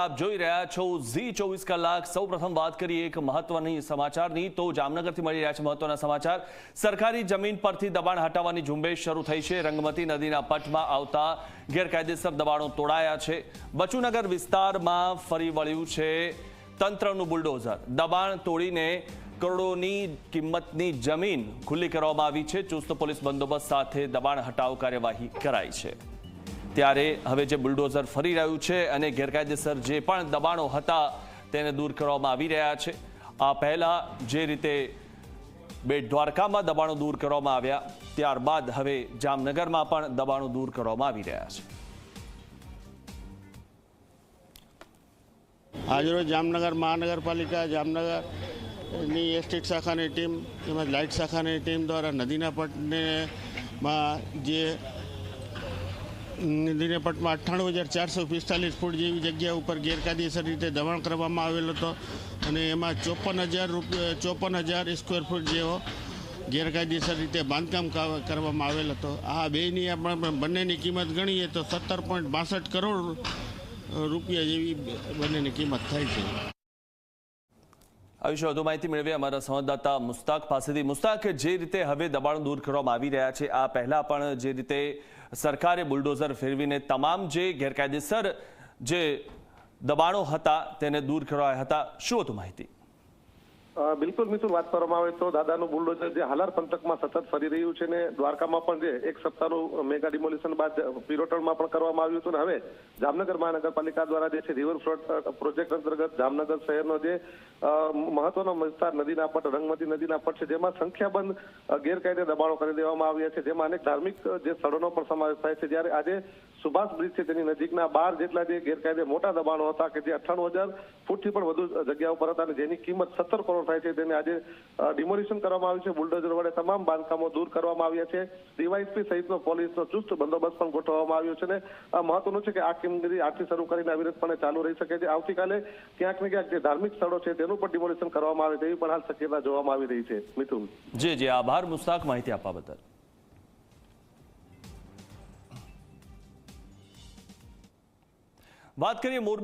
આપ જોઈ રહ્યા છો ઝી ચોવીસ કલાક. સૌ પ્રથમ વાત કરીએ એક મહત્વની સમાચારની. તો જામનગરથી મળી રહ્યા છે મહત્વના સમાચાર. સરકારી જમીન પરથી દબાણ હટાવવાની ઝુંબેશ શરૂ થઈ છે. રંગમતી નદીના પટમાં આવતા ગેરકાયદેસર દબાણો તોડાયા છે. બચુનગર વિસ્તારમાં ફરી વળ્યું છે તંત્રનું બુલડોઝર. દબાણ તોડીને કરોડોની કિંમતની જમીન ખુલ્લી કરવામાં આવી છે. ચુસ્ત પોલીસ બંદોબસ્ત સાથે દબાણ હટાવ કાર્યવાહી કરાઈ છે. ત્યારે હવે જે બુલડોઝર ફરી રહ્યું છે અને ગેરકાયદેસર જે પણ દબાણો હતા તેને દૂર કરવામાં આવી રહ્યા છે. આ પહેલાં જે રીતે બેટ દ્વારકામાં દબાણો દૂર કરવામાં આવ્યા, ત્યારબાદ હવે જામનગરમાં પણ દબાણો દૂર કરવામાં આવી રહ્યા છે. આજરોજ જામનગર મહાનગરપાલિકા, જામનગરની એસ્ટેટ શાખાની ટીમ, તેમજ લાઇટ શાખાની ટીમ દ્વારા નદીના પટને માં જે નદીના અઠ્ઠાણું હજાર ચારસો પિસ્તાલીસ ફૂટ જેવી જગ્યા ઉપર ગેરકાયદેસર રીતે દબાણ કરવામાં આવેલ હતો અને એમાં ચોપન હજાર રૂપિયા, ચોપન હજાર સ્ક્વેર ફૂટ જેવો ગેરકાયદેસર રીતે બાંધકામ કરવામાં આવેલ હતો. આ બેની આપણે બંનેની કિંમત ગણીએ તો સત્તર પોઈન્ટ બાસઠ કરોડ રૂપિયા જેવી બંનેની કિંમત થાય છે. આ વધુ માહિતી મેળવી અમારા સંવાદદાતા મુસ્તાક પાસેથી. મુસ્તાક, જે રીતે હવે દબાણો દૂર કરવામાં આવી રહ્યા છે, આ પહેલાં પણ જે રીતે સરકારે બુલડોઝર ફેરવીને તમામ જે ગેરકાયદેસર જે દબાણો હતા, તેને દૂર કરાયા હતા. શું હતું માહિતી? બિલકુલ મિથુન વાત કરવામાં આવે તો દાદાનું બુલડોઝર જે હાલાર પંથકમાં સતત ફરી રહ્યું છે ને દ્વારકામાં પણ જે એક સપ્તાહનું મેગા ડિમોલિશન બાદ પિરોટણમાં પણ કરવામાં આવ્યું હતું ને હવે જામનગર મહાનગરપાલિકા દ્વારા જે છે રિવરફ્રન્ટ પ્રોજેક્ટ અંતર્ગત જામનગર શહેરનો જે મહત્વનો વિસ્તાર નદીના પટ, રંગમતી નદીના પટ છે, જેમાં સંખ્યાબંધ ગેરકાયદે દબાણો કરી દેવામાં આવ્યા છે, જેમાં અનેક ધાર્મિક જે સ્થળોનો પણ સમાવેશ થાય છે. જ્યારે આજે સુભાષ બ્રિજ છે તેની નજીકના બાર જેટલા જે ગેરકાયદે મોટા દબાણો હતા કે જે અઠ્ઠાણું હજાર ફૂટથી પણ વધુ જગ્યા ઉપર હતા અને જેની કિંમત સત્તર કરોડ થાય છે. તેને આજે ડિમોલિશન કરવામાં આવ્યું છે. બુલડોઝર વડે તમામ બાંધકામો દૂર કરવામાં આવ્યા છે. ડીવાયસપી સહિતનો પોલીસનો ચુસ્ત બંદોબસ્ત પણ ગોઠવવામાં આવ્યો છે. અને મહત્વનું છે કે આ કામગીરી આજથી શરૂ કરીને અવિરતપણે ચાલુ રહી શકે છે. આવતીકાલે ક્યાંક ને ક્યાંક જે ધાર્મિક સ્થળો છે તેનું પણ ડિમોલિશન કરવામાં આવે તેવી પણ હાલ શક્યતા જોવામાં આવી રહી છે. મિથુન. જી જી. આભાર મુસ્તાક માહિતી આપવા બદલ. વાત કરીએ મોરબી